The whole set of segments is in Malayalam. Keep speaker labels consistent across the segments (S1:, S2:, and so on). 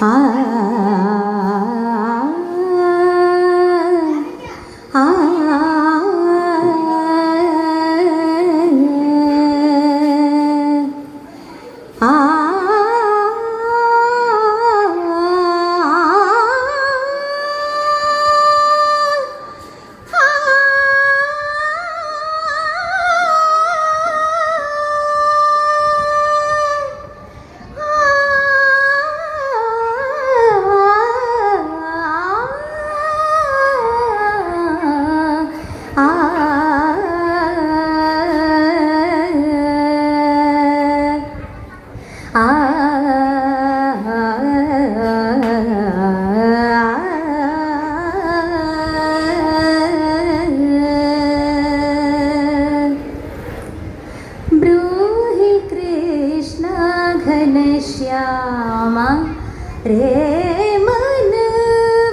S1: 啊。ശ്യാമ രേമന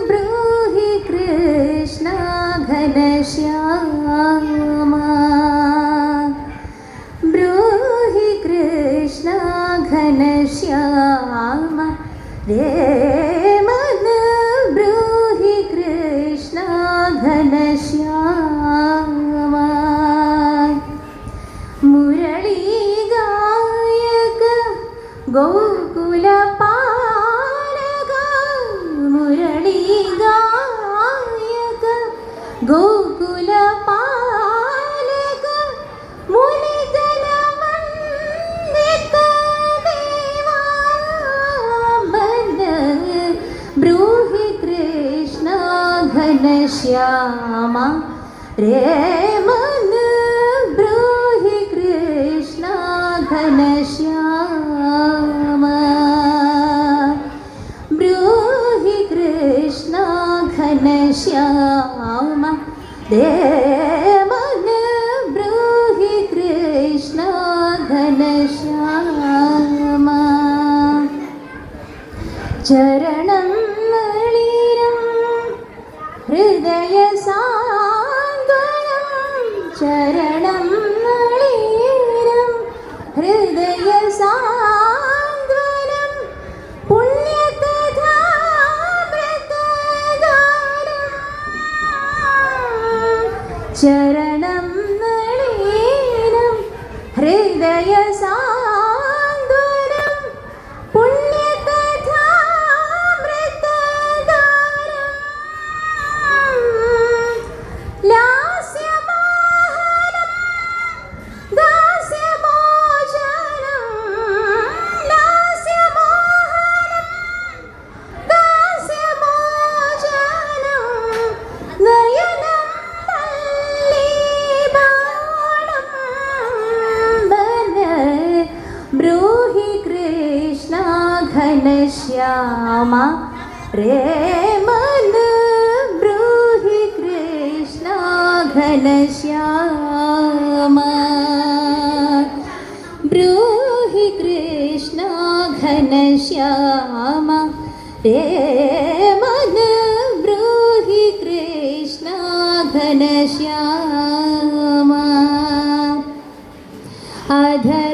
S1: ബ്രൂഹി കൃഷ്ണ ഘനശ്യാമ ബ്രൂഹി കൃഷ്ണ ഘനശ്യാമ രേ ഗോകുലപാലക മുരളീഗായക ഗോകുലപാലക മുനിജനവന്ദിത ദേവാമന ബ്രൂഹി കൃഷ്ണ ഘനശ്യാമ രേ മന ബ്രൂഹി കൃഷ്ണ ഘനശ്യാമ ഘനശ്യാമ ദേവന ബ്രൂഹി കൃഷ്ണ ഘനശ്യാമ ചരണം നളിനം ഹൃദയ സാന്ത്വനം ചരണം ഘനശ്യാമ രേ മന ബ്രൂഹി കൃഷ്ണ ഘനശ്യാമ ബ്രൂഹി കൃഷ്ണ ഘനശ്യാമ രേ മന ബ്രൂഹി കൃഷ്ണ ഘനശ്യാമ അധരം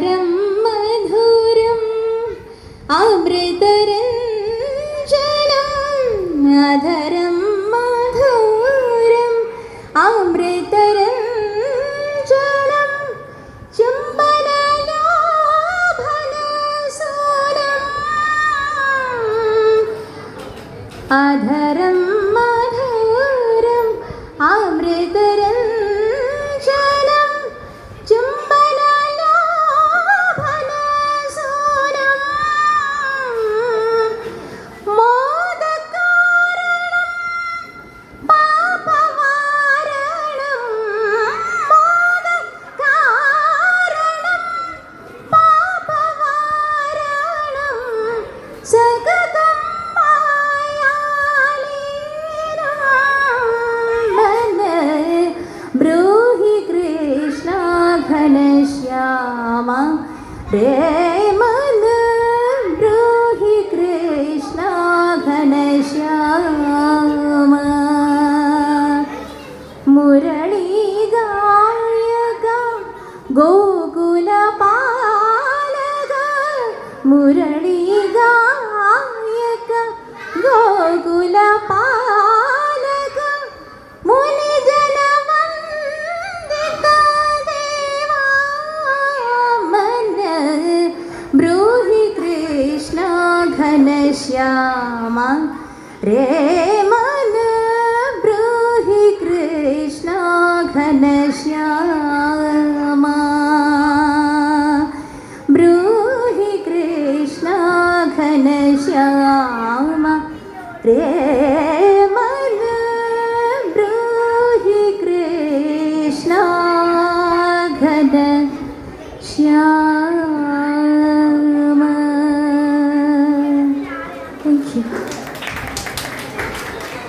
S1: അധരം മധുരം പാലക മുരളിഗായക ഗോകുല പാലക മുനിജനവന്ദിത ദേവാമന ബ്രൂഹി കൃഷ്ണ ഘനശ്യാമ രേ घनश्याम प्रेमन ब्रूहि कृष्ण घन श्याम